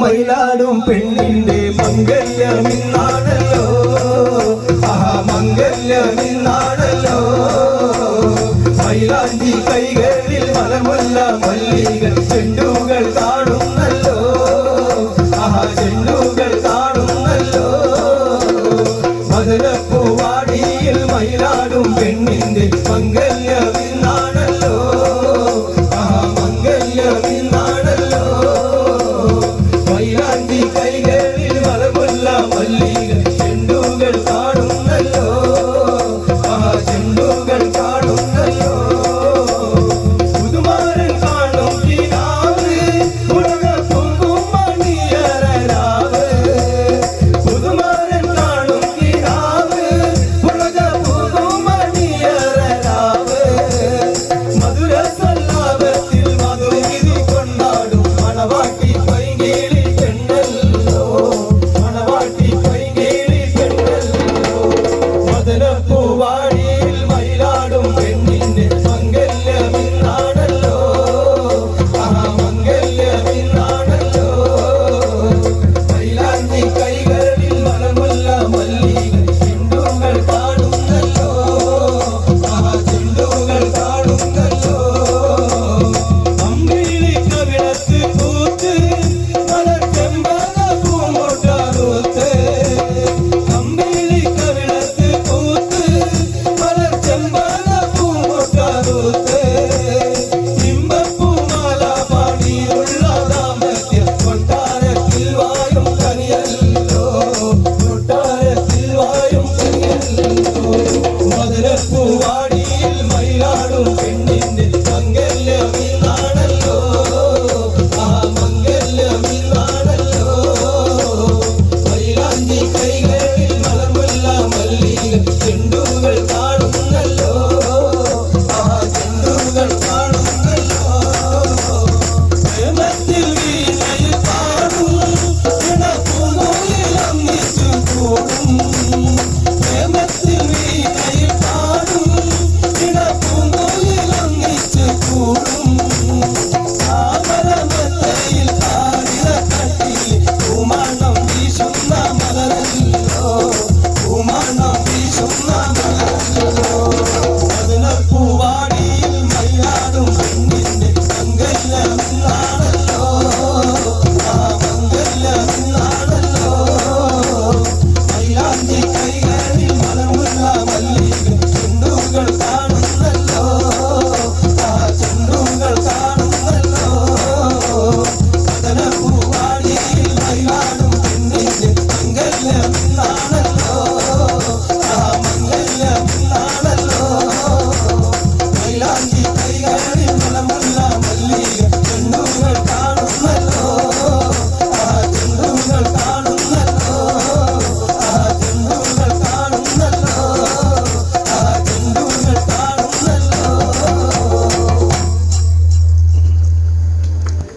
മയിലാടും പെണ്ണിന്റെ മംഗല്യമിന്നാണല്ലോ. ആ മംഗല്യമിന്നാണല്ലോ. മയിലാണ്ടി കൈകളിൽ മലമല്ല മല്ലികൾ ചെണ്ടുകൾ കാണുന്നല്ലോ ആ ചെണ്ടുകൾ കാണുന്നല്ലോ മധുരപ്പൂവാടിയിൽ മയിലാടും പെണ്ണിന്റെ മംഗല്യം তোমার